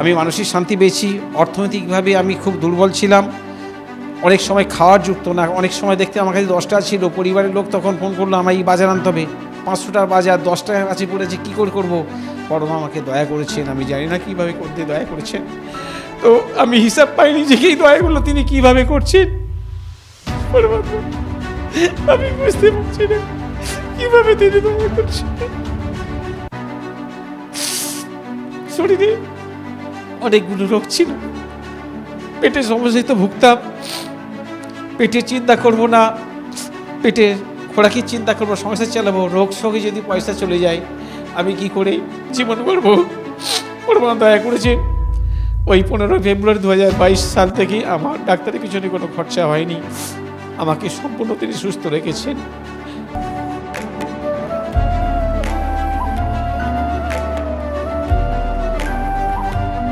আমি মানসিক শান্তি পেয়েছি, অর্থনৈতিকভাবে আমি খুব দুর্বল ছিলাম। অনেক সময় খাওয়ার যুক্ত না, অনেক সময় দেখতে আমার কাছে দশটা ছিল, পরিবারের লোক তখন ফোন করল আমার এই বাজার আনতে হবে পাঁচশো টাকার বাজার দশ টাকার কাছে পড়েছে কী করে করব? পরমা আমাকে দয়া করেছেন, আমি জানি না কীভাবে করতে দয়া করেছেন। তো আমি হিসাব পাইনি যে এই দয়াগুলো তিনি কীভাবে করছেন। আমি বুঝতে পারছি না, কীভাবে তিনি দয়া করছেন? শরীরে অনেকগুলো রোগ ছিল। পেটের সমস্যায় তো ভুগতাম। পেটে চিন্তা করব না। পেটে খোরাকির চিন্তা করব সংসার চালাবো। রোগ শোকে যদি পয়সা চলে যায়, আমি কি করে জীবন করব পরমা দয়া করেছে। ওই পনেরোই ফেব্রুয়ারি দু হাজার বাইশ সাল থেকে আমার ডাক্তারের পিছনে কোনো খরচা হয়নি। আমাকে সম্পূর্ণ তিনি সুস্থ রেখেছেন।